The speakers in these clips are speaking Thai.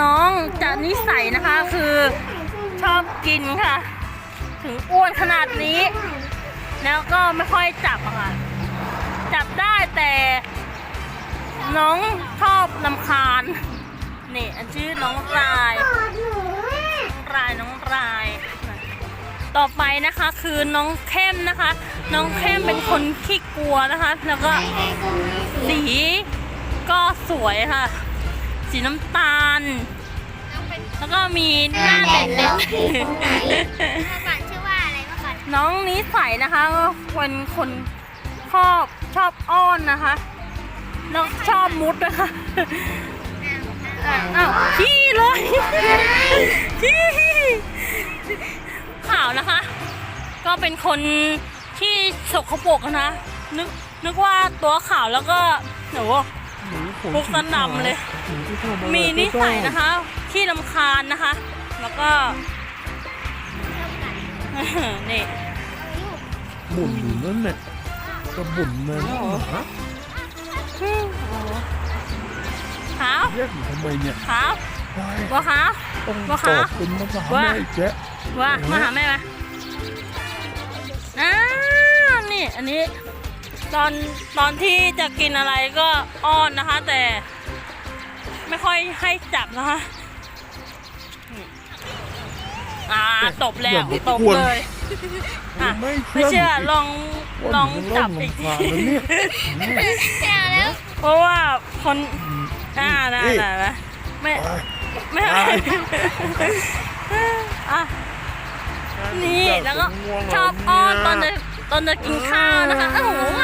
น้องจะนิสัยนะคะคือชอบกินค่ะ ถึงอ้วนขนาดนี้ แล้วก็ไม่ค่อยจับค่ะ จับได้แต่ น้องชอบลำคาญนี่อันชื่อน้องรายน้องรายน้องราย ต่อไปนะคะคือน้องเข้มนะคะ น้องเข้มเป็นคนขี้กลัวนะคะ แล้วก็สีก็สวยค่ะ สีน้ำตาล แล้วก็มีหน้าเด่นเมื่อก่อนชื่อว่าอะไรเมื่อก่อนน้องนิสัยนะคะก็เป็นคนชอบชอบอ้อนนะคะแล้วชอบมุดนะคะอ้าวขี้เลยขี้ข่าวนะคะ ก็เป็นคนที่สกปรกนะนึกนึกว่าตัวข่าวแล้วก็โห พวกสนำเลย มีนิสัยนะคะ ที่ลำคาญนะคะ แล้วก็นี่บ่นอยู่นั่นแหละจะบ่นแม่หมาขาวเรียกอยู่ทำไมเนี่ยขาวไปบัวขาวต้องว่าตคะอบเป็นภาษาว่าแม่อีกแจ๊ะว่าเอ๊ะมาหาแม่มาอ่านี่อันนี้ ตอนตอนที่จะกินอะไรก็อ้อนนะคะ แต่ไม่ค่อยให้จับนะคะนี่อ่าตบแล้วตบเลยอะไม่ไม่เชื่อลองลองว่าจับหนูอีกรำคาญนะเนี่ยแก่แล้วเพราะว่าคนอ่านะนะนะไม่ไม่ไปอะนี่แล้วก็ชอบอ้อนตอนจะตอนจะกินข้าวนะคะโอ้โหว้าวเ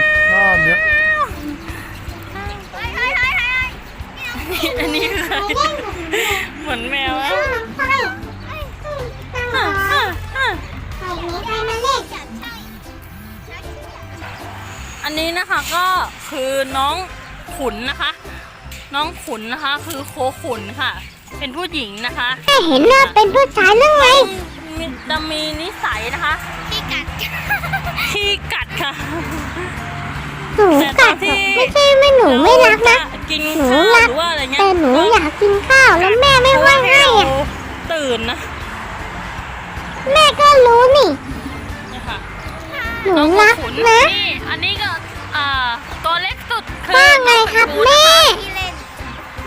ก็คือน้องขุนนะคะ น้องขุนนะคะ คือโคขุนค่ะ เป็นผู้หญิงนะคะเห็นว่าเป็นผู้ชายหรือไงมีจะมีนิสัยนะคะพี่กัดที่กัดค่ะหนูแต่ตกัอนดที่อะไม่ใช่ไม่หนูไม่รักนะเราจกินหนูข้าวรักหรือว่าอะไรเงี้ยแต่หนูอยากกินข้าวแล้วแม่ไม่เพราะว่าว่าให้เราอะตื่นนะ แม่ก็รู้นี่เนี่ยค่ะหนูน้องรักขุนนะนี่อันนี้ก็ ว่าไงครับแม่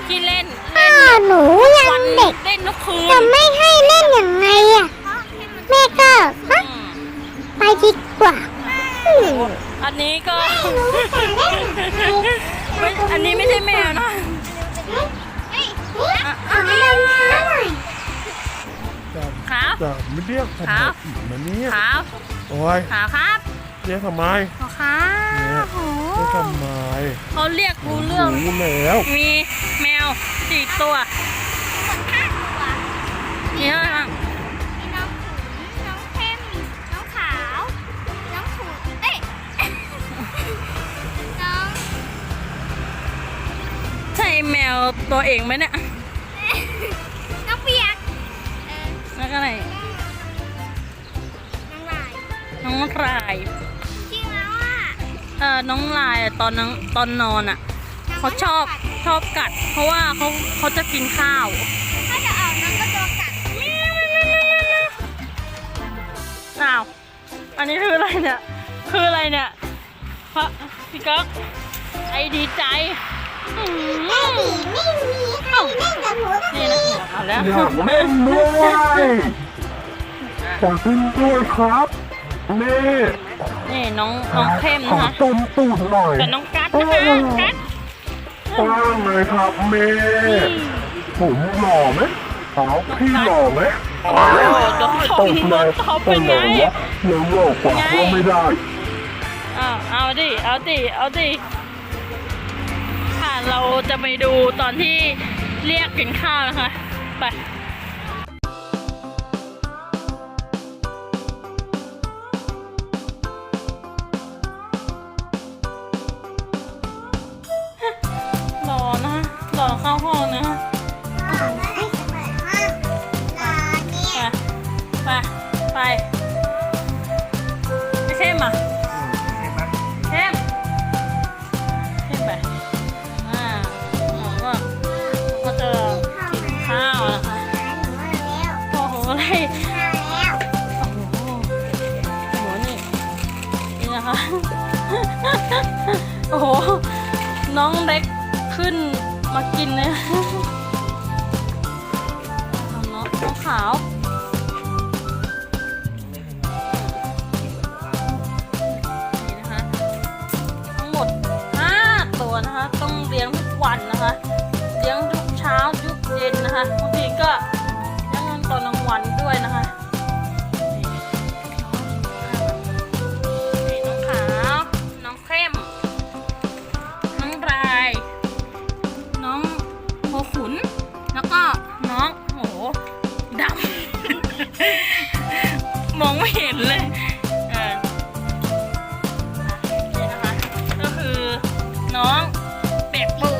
ที่เล่นอ้าหนูยังเด็กเล่นทุกคืนจะไม่ให้เล่นอย่างไรอะแม่ก็ไปดีกว่าอันนี้ก็อันนี้ไม่ใช่แมวนะครับไม่เรียกผมแบบมันนี่ครับโอ้ยครับเรียกทำไมครับ ทำไมเขาเรียกรู้เรื่อง รู้แล้ว มีแมวสี่ตัวมีอะไรบ้างมีน้องขุนน้องเข้มน้องขาว น้องขุนเอ้ยน้องใช่แมวตัวเองไหมเนี่ยน้องเปียกเออแล้วก็อะไรน้องลายน้องลาย ออน้องลายอะตอนน้องตอนนอนอะเขาชอบชอบกัด เพราะว่าเขาเขาจะกินข้าว ถ้าจะออกน้องก็ตัวกัดอ้าว อันนี้คืออะไรเนี่ย คืออะไรเนี่ยพระพี่กั๊กไอดีใจอื้อหือไม่มีใครเล่นกับหนูก็นี่นะเอาแล้วอยากเล่นด้วยขอขึ้นด้วยครับนี่ นี่น้องน้องเข้มขอนะคะต้มตูดหน่อยกับน้องกัดนะคะกัดว่างเลยครับเมย์ผมหล่อไหมสาวพี่หล่อไหมโอ้โหโดนตตบบเลยตบเป็นไงวะเดี๋ยวหลอกกว่าก็ไม่ได้อ้าวเอาดิเอาดิเอาดิค่ะเราจะไปดูตอนที่เรียกกินข้าวนะคะไป อ้โหอะไร โอ้โหโอ้โหนี่นี่นะคะ โอ้โห น้องเล็กขึ้นมากินเลยเอาน้องน้องขาวนี่นะคะ ทั้งหมด 5 ตัวนะคะ ต้องเลี้ยงทุกวันนะคะ เลี้ยงทุกเช้าทุกเย็นนะคะ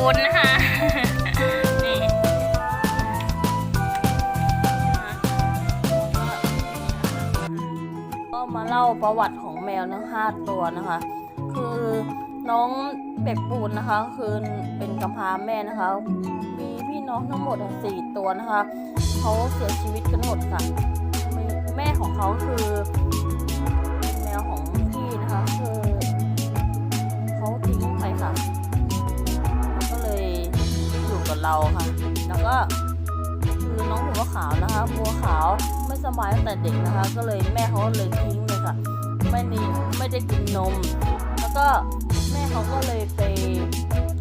ปียกปูนนะคะนี่ก็มาเล่าประวัติของแมวทั้งห้าตัวนะคะ คือน้องเปียกปูนนะคะ คือเป็นกำพร้าแม่นะคะ มีพี่น้องทั้งหมดสี่ตัวนะคะเขาเสียชีวิตกันหมดค่ะ แม่ของเขาคือ เราค่ะ แล้วก็คือน้องหัวขาวนะคะบัวขาวไม่สบายตั้งแต่เด็กนะคะ ก็เลยแม่เขาเลยทิ้งเลยค่ะ ไม่ได้ไม่ได้กินนม แล้วก็แม่เขาก็เลยไป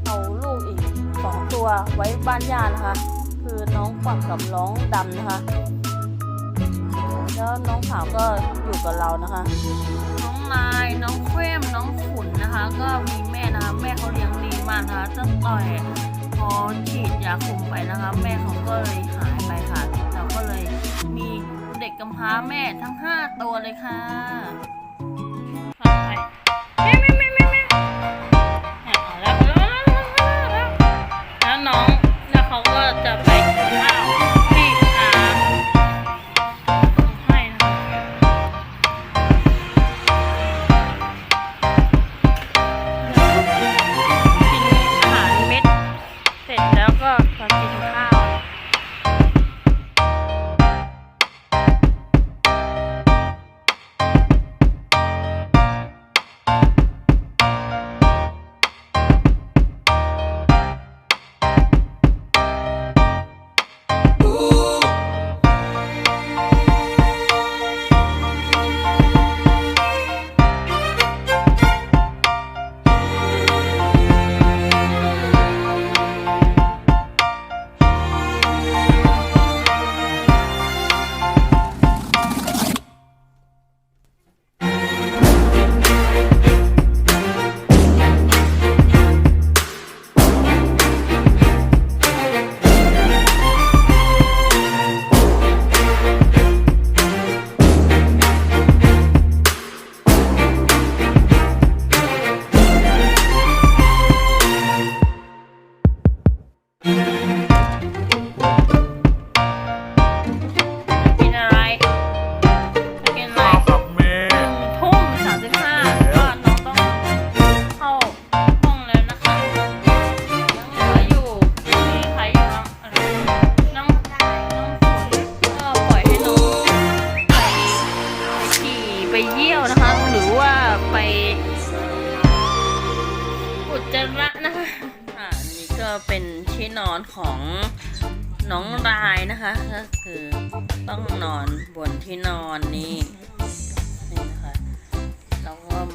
เอาลูกอีกสองตัวไว้บ้านญาตินะคะ คือน้องฝักกับน้องดำนะคะ แล้วน้องขาวก็อยู่กับเรานะคะ น้องไม้น้องเคว้มน้องขุนนะคะ ก็มีแม่นะคะ แม่เขาเลี้ยงดีมากนะคะตั้งต่อย อฉีดยาคุมไปนะคะ แม่เขาก็เลยหายไปค่ะ เราก็เลยมีเด็กกำพร้าแม่ทั้ง 5 ตัวเลยค่ะ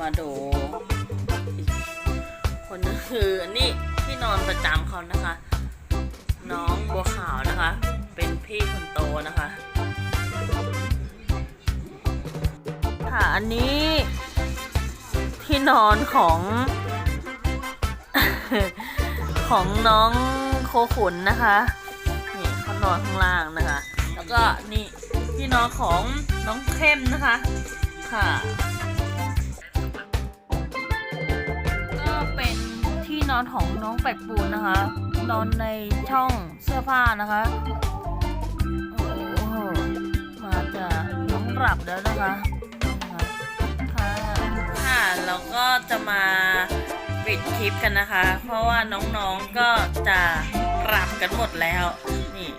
แล้วก็มาดูอีกคนก็คือนี่ที่นอนประจำเขานะคะ น้องบัวขาวนะคะ เป็นพี่คนโตนะคะ ค่ะอันนี้ที่นอนของของน้องโคขุนนะคะนี่เขานอนข้างล่างนะคะ แล้วก็นี่ที่นอนของน้องเข้มนะคะ ค่ะ นอนของน้องเป็ดปูนนะคะ นอนในช่องเสื้อผ้านะคะ โอ้โหมาจะน้องหลับแล้วนะคะค่ะค่ะแล้วก็จะมาปิดคลิปกันนะคะ เพราะว่าน้องๆก็จะหลับกันหมดแล้วนี่